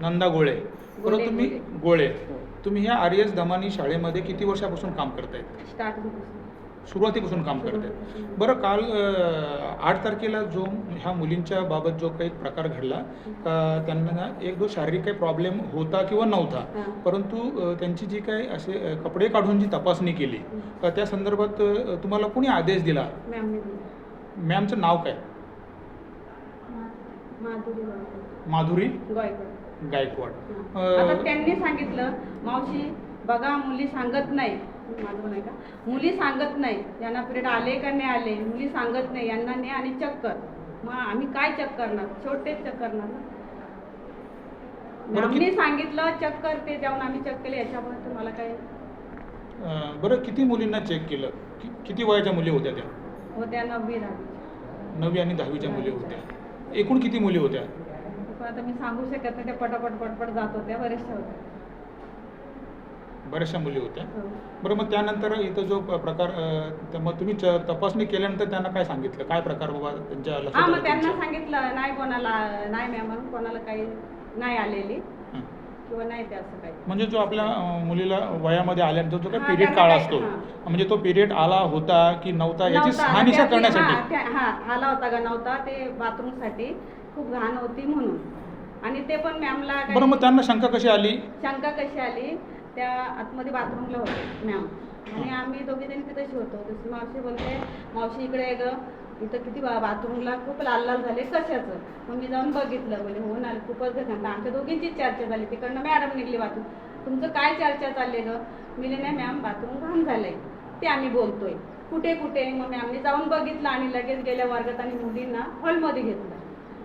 नंदा गोळे. बरं तुम्ही गोळे. तुम्ही ह्या आर एस दमानी शाळेमध्ये किती वर्षापासून काम करताय स्टार्ट सुरुवातीपासून काम सुरुवातीपासून. बरं काल आठ तारखेला जो ह्या मुलींच्या बाबत जो काही प्रकार घडला त्यांना एक जो शारीरिक काही प्रॉब्लेम होता किंवा नव्हता. परंतु त्यांची जी काही असे कपडे काढून जी तपासणी केली त्या संदर्भात तुम्हाला कोणी आदेश दिला? मॅमचं नाव काय? माधुरी गायकवाड. त्यांनी सांगितलं मावशी बघा मुली सांगत नाही. माझं नाही का? मुली सांगत नाही. यांना पिरियड आले का नाही आले? मुली सांगत नाही. यांना नाही आणि चक्कर. मग आम्ही काय चेक करणार? छोटेच चेक करणार ना? आम्ही सांगितलं चेक करते जाऊन आम्ही चेक केले. याच्यामुळे तुम्हाला काय? बरं किती मुलींना चेक केलं? कि- किती वयाच्या मुली होत्या त्या? होत्या नववी दहावी. नववी आणि दहावीच्या मुली होत्या. एकूण किती मुली होत्या? पण आता मी सांगू शकत नाही. त्या पटापट पटपट जात होत्या बरेचशा होत्या. बऱ्याचशा मुली होत्या हो. बरं मग त्यानंतर इथं जो प्रकार मग तुम्ही तपासणी केल्यानंतर त्यांना काय सांगितलं काय प्रकार बाबा त्यांच्या हा मग त्यांना? सांगितलं नाही कोणाला नाही मॅम म्हणून कोणाला काही नाही आलेली. किंवा नाही ते असं काही म्हणजे जो आपल्या अं, मुलीला वयामध्ये आल्यानंतर जो काही हा, पिरियड काळ काय- असतो हा. म्हणजे तो पिरियड आला होता की नव्हता याची नव्हता. हानिशा करण्यासाठी हा, त्या- हा आला होता का नव्हता ते बाथरूमसाठी खूप घाण होती म्हणून आणि ते पण मॅमला बरं मग त्यांना शंका कशी आली शंका कशी आली त्या आतमध्ये बाथरूमला होते मॅम आणि आम्ही दोघी जणी तिथेच होतो. तसं मावशी बोलते मावशी इकडे आहे गं. इथं किती बा बाथरूमला खूप लाल लाल झाले. कशाचं? मग मी जाऊन बघितलं. म्हणजे हो ना खूपच घाण आमच्या दोघींचीच चर्चा झाली. तिकडनं मॅडम निघली बाथरूम तुमचं काय चर्चा चालली गं? मी नाही मॅम बाथरूम घाण आहे ते आम्ही बोलतोय. कुठे कुठे? मग मॅमने जाऊन बघितलं आणि लगेच गेल्या वर्गात आणि मुलींना हॉलमध्ये घेतलं.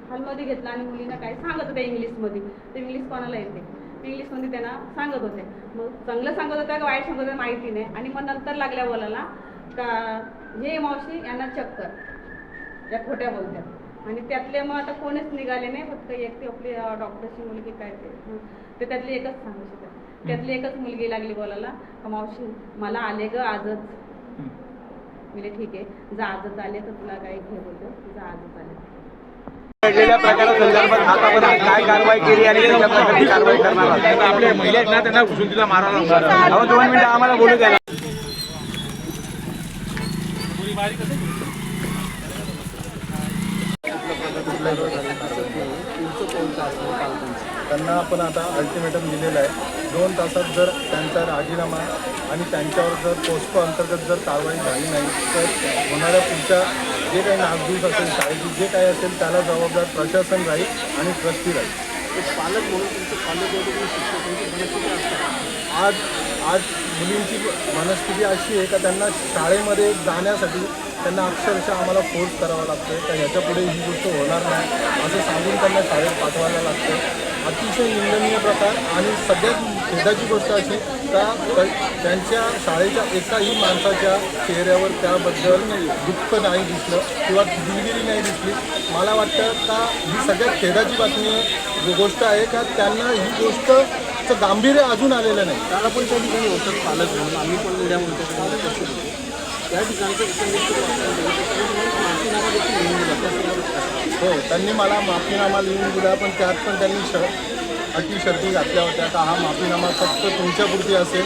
हॉलमध्ये घेतलं आणि मुलींना काय सांगत होत्या इंग्लिशमध्ये ते इंग्लिश कोणाला येते? इंग्लिशमध्ये त्यांना सांगत होते. मग चांगलं सांगत होत्या का वाईट सांगत होत्या माहिती नाही. आणि मग नंतर लागल्या बोलायला का हे मावशी यांना चक्कर. या खोट्या बोलत्यात. आणि त्यातले मग आता कोणीच निघाले नाही. फक्त एक ती आपली डॉक्टरची मुलगी काय ते. त्यातली एकच सांगू शकत त्यातली एकच मुलगी लागली बोलायला. का मावशी मला आले ग आजच. म्हणजे ठीक आहे. जा आजच आले तर तुला काही घे बोलतो जा आजच आले. घडलेल्या प्रकारासंदर्भात आतापर्यंत काय कारवाई केली आणि कशा प्रकारे कारवाई करणार आहात? आपल्या महिला ना त्यांना घुसून तिला मारायला अहो दोन मिनिटं आम्हाला बोलू द्या ना. त्यांना आपण आता अल्टिमेटम दिलेलं आहे. दोन तासात जर त्यांचा राजीनामा आणि त्यांच्यावर जर पोस्को अंतर्गत जर कारवाई झाली नाही तर होणाऱ्या पुढच्या जे काही नागदूस असेल शाळेची जे काही असेल त्याला जबाबदार प्रशासन राहील आणि ट्रस्टी राहील. पालक म्हणून तुमचे पालक. आज आज मुलींची मनस्थिती अशी आहे का त्यांना शाळेमध्ये जाण्यासाठी त्यांना अक्षरशः आम्हाला फोर्स करावा लागतो का ह्याच्या पुढे ही गोष्ट होणार नाही असं सांगून त्यांना शाळेत पाठवायला लागतं अतिशय निंदनीय प्रकार आणि सगळ्यात खेदाची गोष्ट अशी का त्यांच्या शाळेच्या एकाही माणसाच्या चेहऱ्यावर त्याबद्दल दुःख नाही दिसलं किंवा दिलगिरी नाही दिसली. मला वाटतं का ही सगळ्यात खेदाची बातमी गोष्ट आहे का त्यांना ही गोष्टचं गांभीर्य अजून आलेलं नाही. त्याला पण त्या ठिकाणी होतं पालक म्हणून आम्ही पण उद्या म्हणतो त्या ठिकाणचं हो त्यांनी मला माफीनामा लिहून दिला पण त्यात पण त्यांनी श अटी शर्ती घातल्या होत्या. का हा माफीनामा फक्त तुमच्यापुरती असेल.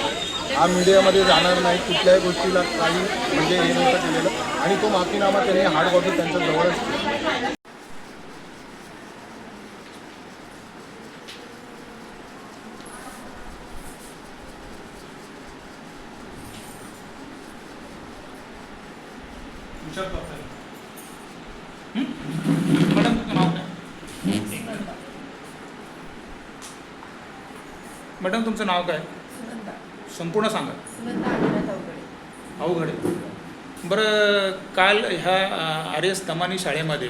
हा मीडियामध्ये जाणार नाही कुठल्याही गोष्टीला काही म्हणजे हे नव्हतं केलेलं. आणि तो माफीनामा त्यांनी हार्ड कॉपी त्यांच्या जवळच हं? मॅडम तुमचं नाव काय? मॅडम तुमचं नाव काय? संपूर्ण सांगा. अवघड. आहे बरं काल ह्या आर एस तमानी शाळेमध्ये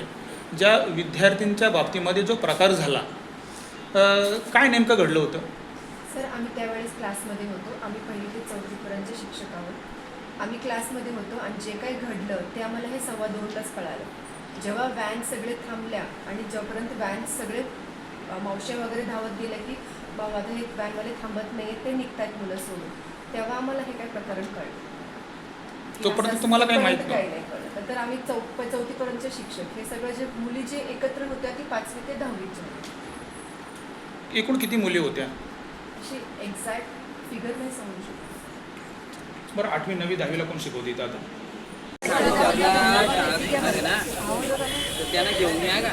ज्या विद्यार्थ्यांच्या बाबतीमध्ये जो प्रकार झाला काय नेमकं घडलं होतं? सर आम्ही त्यावेळेस क्लासमध्ये होतो. आम्ही पहिली ते चौथीपर्यंतचे शिक्षक आहोत. आम्ही क्लासमध्ये होतो आणि जे काही घडलं ते आम्हाला हे सव्वा दोनलाच कळालं. जेव्हा व्हॅन सगळे थांबल्या आणि जोपर्यंत व्हॅन सगळे मावशे वगैरे धावत गेले की बाबा आता हे व्हॅनवाले थांबत नाही ते निघतात मुलं सोडून तेव्हा आम्हाला हे काय प्रकरण कळलं. तोपर्यंत तुम्हाला काही माहिती काही नाही कळलं. तर आम्ही चौ चौथीपर्यंतचे शिक्षक हे सगळं जे मुली जे एकत्र होत्या ती पाचवी ते दहावीचे एकूण किती मुली होत्या? अशी एक्झॅक्ट फिगर नाही सांगू शकतो. बरं आठवी नवी दहावीला कोण शिकवते इथं आता? त्यांना घेऊन या का